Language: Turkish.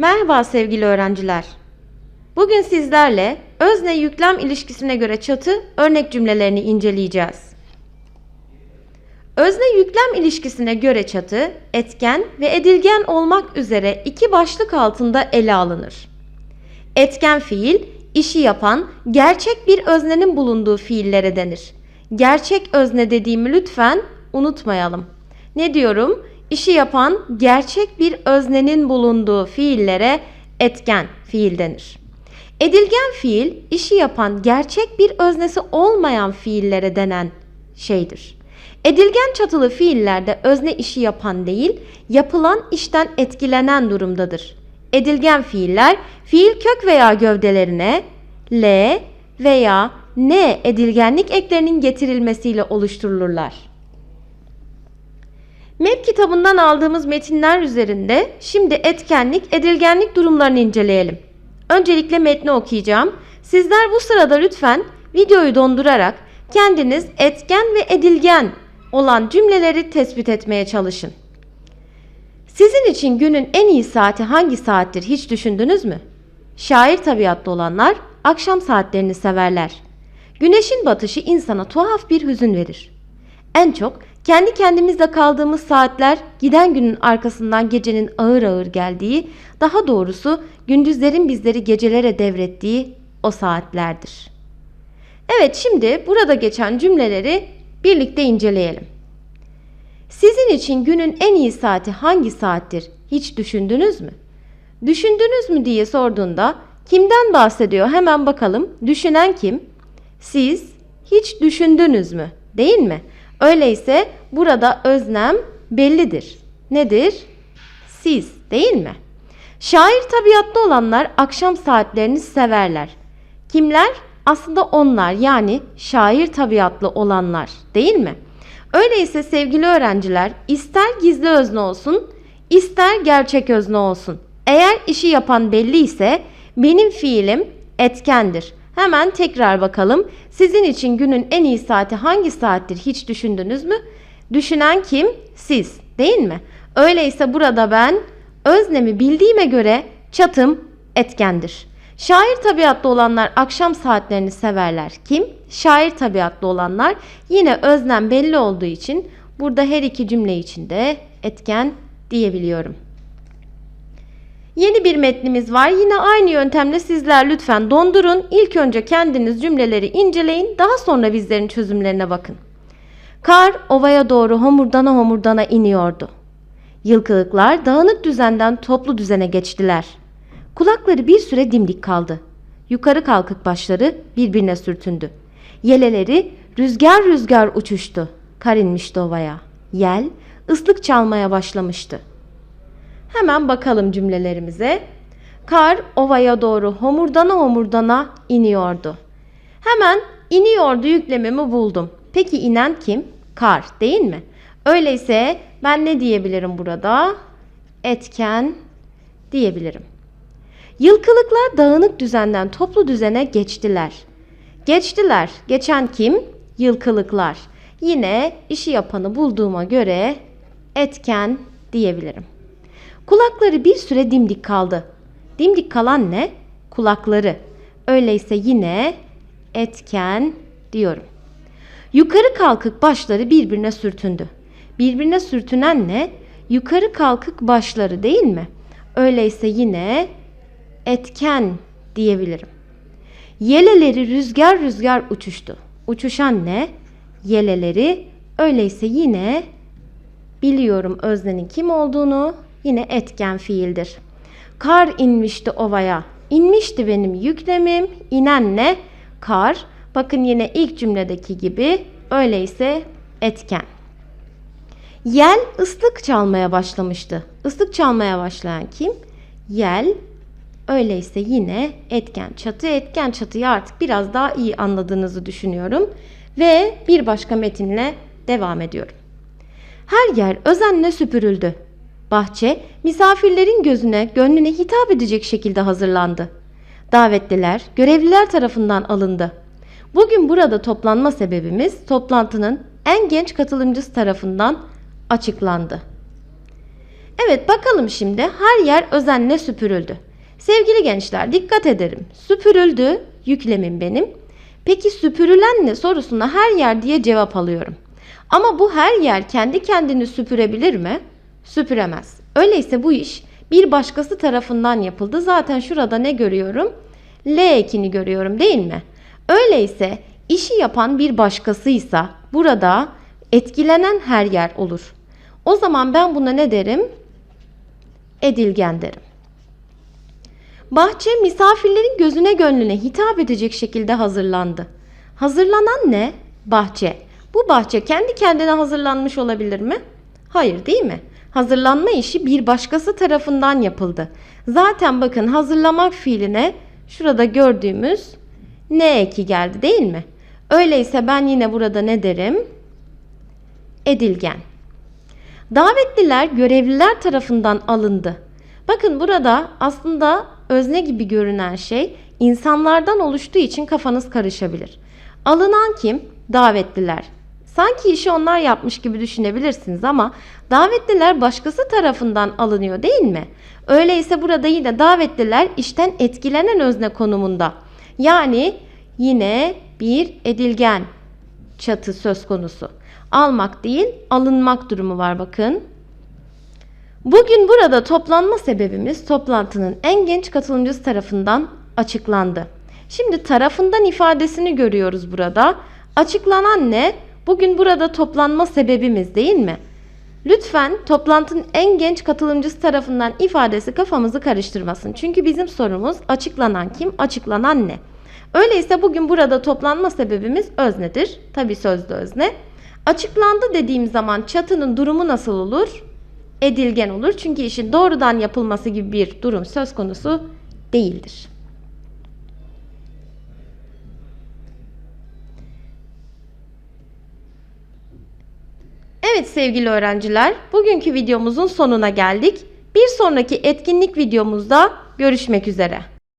Merhaba sevgili öğrenciler. Bugün sizlerle özne yüklem ilişkisine göre çatı örnek cümlelerini inceleyeceğiz. Özne yüklem ilişkisine göre çatı etken ve edilgen olmak üzere iki başlık altında ele alınır. Etken fiil işi yapan gerçek bir öznenin bulunduğu fiillere denir. Gerçek özne dediğimi lütfen unutmayalım. Ne diyorum? İşi yapan gerçek bir öznenin bulunduğu fiillere etken fiil denir. Edilgen fiil işi yapan gerçek bir öznesi olmayan fiillere denen şeydir. Edilgen çatılı fiillerde özne işi yapan değil, yapılan işten etkilenen durumdadır. Edilgen fiiller fiil kök veya gövdelerine l veya n edilgenlik eklerinin getirilmesiyle oluşturulurlar. MEP kitabından aldığımız metinler üzerinde şimdi etkenlik, edilgenlik durumlarını inceleyelim. Öncelikle metni okuyacağım. Sizler bu sırada lütfen videoyu dondurarak kendiniz etken ve edilgen olan cümleleri tespit etmeye çalışın. Sizin için günün en iyi saati hangi saattir hiç düşündünüz mü? Şair tabiatlı olanlar akşam saatlerini severler. Güneşin batışı insana tuhaf bir hüzün verir. En çok kendi kendimizle kaldığımız saatler giden günün arkasından gecenin ağır ağır geldiği, daha doğrusu gündüzlerin bizleri gecelere devrettiği o saatlerdir. Evet şimdi burada geçen cümleleri birlikte inceleyelim. Sizin için günün en iyi saati hangi saattir hiç düşündünüz mü? Düşündünüz mü diye sorduğunda kimden bahsediyor hemen bakalım. Düşünen kim? Siz hiç düşündünüz mü? Değil mi? Öyleyse burada öznem bellidir. Nedir? Siz değil mi? Şair tabiatlı olanlar akşam saatlerini severler. Kimler? Aslında onlar yani şair tabiatlı olanlar değil mi? Öyleyse sevgili öğrenciler ister gizli özne olsun ister gerçek özne olsun. Eğer işi yapan belli ise benim fiilim etkendir. Hemen tekrar bakalım. Sizin için günün en iyi saati hangi saattir hiç düşündünüz mü? Düşünen kim? Siz değil mi? Öyleyse burada ben öznemi bildiğime göre çatım etkendir. Şair tabiatlı olanlar akşam saatlerini severler. Kim? Şair tabiatlı olanlar. Yine öznem belli olduğu için burada her iki cümle içinde etken diyebiliyorum. Yeni bir metnimiz var. Yine aynı yöntemle sizler lütfen dondurun. İlk önce kendiniz cümleleri inceleyin. Daha sonra bizlerin çözümlerine bakın. Kar ovaya doğru homurdana homurdana iniyordu. Yılkılıklar dağınık düzenden toplu düzene geçtiler. Kulakları bir süre dimdik kaldı. Yukarı kalkık başları birbirine sürtündü. Yeleleri rüzgar rüzgar uçuştu. Kar inmişti ovaya. Yel ıslık çalmaya başlamıştı. Hemen bakalım cümlelerimize. Kar ovaya doğru homurdana homurdana iniyordu. Hemen iniyordu yüklemimi buldum. Peki inen kim? Kar değil mi? Öyleyse ben ne diyebilirim burada? Etken diyebilirim. Yılkılıklar dağınık düzenden toplu düzene geçtiler. Geçtiler. Geçen kim? Yılkılıklar. Yine işi yapanı bulduğuma göre etken diyebilirim. Kulakları bir süre dimdik kaldı. Dimdik kalan ne? Kulakları. Öyleyse yine etken diyorum. Yukarı kalkık başları birbirine sürtündü. Birbirine sürtünen ne? Yukarı kalkık başları değil mi? Öyleyse yine etken diyebilirim. Yeleleri rüzgar rüzgar uçuştu. Uçuşan ne? Yeleleri. Öyleyse yine biliyorum öznenin kim olduğunu. Yine etken fiildir. Kar inmişti ovaya. İnmişti benim yüklemim. İnen ne? Kar. Bakın yine ilk cümledeki gibi öyleyse etken. Yel ıslık çalmaya başlamıştı. Islık çalmaya başlayan kim? Yel. Öyleyse yine etken. Çatı etken çatıyı artık biraz daha iyi anladığınızı düşünüyorum. Ve bir başka metinle devam ediyorum. Her yer özenle süpürüldü. Bahçe misafirlerin gözüne, gönlüne hitap edecek şekilde hazırlandı. Davetliler görevliler tarafından alındı. Bugün burada toplanma sebebimiz toplantının en genç katılımcısı tarafından açıklandı. Evet bakalım şimdi her yer özenle süpürüldü. Sevgili gençler dikkat ederim. Süpürüldü yüklemim benim. Peki süpürülen ne sorusuna her yer diye cevap alıyorum. Ama bu her yer kendi kendini süpürebilir mi? Süpüremez. Öyleyse bu iş bir başkası tarafından yapıldı. Zaten şurada ne görüyorum? L ekini görüyorum değil mi? Öyleyse işi yapan bir başkasıysa burada etkilenen her yer olur. O zaman ben buna ne derim? Edilgen derim. Bahçe misafirlerin gözüne gönlüne hitap edecek şekilde hazırlandı. Hazırlanan ne? Bahçe. Bu bahçe kendi kendine hazırlanmış olabilir mi? Hayır değil mi? Hazırlanma işi bir başkası tarafından yapıldı. Zaten bakın hazırlamak fiiline şurada gördüğümüz ne eki geldi değil mi? Öyleyse ben yine burada ne derim? Edilgen. Davetliler görevliler tarafından alındı. Bakın burada aslında özne gibi görünen şey insanlardan oluştuğu için kafanız karışabilir. Alınan kim? Davetliler. Sanki işi onlar yapmış gibi düşünebilirsiniz ama davetliler başkası tarafından alınıyor değil mi? Öyleyse burada yine davetliler işten etkilenen özne konumunda. Yani yine bir edilgen çatı söz konusu. Almak değil, alınmak durumu var bakın. Bugün burada toplanma sebebimiz toplantının en genç katılımcısı tarafından açıklandı. Şimdi tarafından ifadesini görüyoruz burada. Açıklanan ne? Bugün burada toplanma sebebimiz değil mi? Lütfen toplantının en genç katılımcısı tarafından ifadesi kafamızı karıştırmasın. Çünkü bizim sorumuz açıklanan kim, açıklanan ne? Öyleyse bugün burada toplanma sebebimiz öznedir. Tabi sözlü özne. Açıklandı dediğim zaman çatının durumu nasıl olur? Edilgen olur. Çünkü işin doğrudan yapılması gibi bir durum söz konusu değildir. Evet sevgili öğrenciler, bugünkü videomuzun sonuna geldik. Bir sonraki etkinlik videomuzda görüşmek üzere.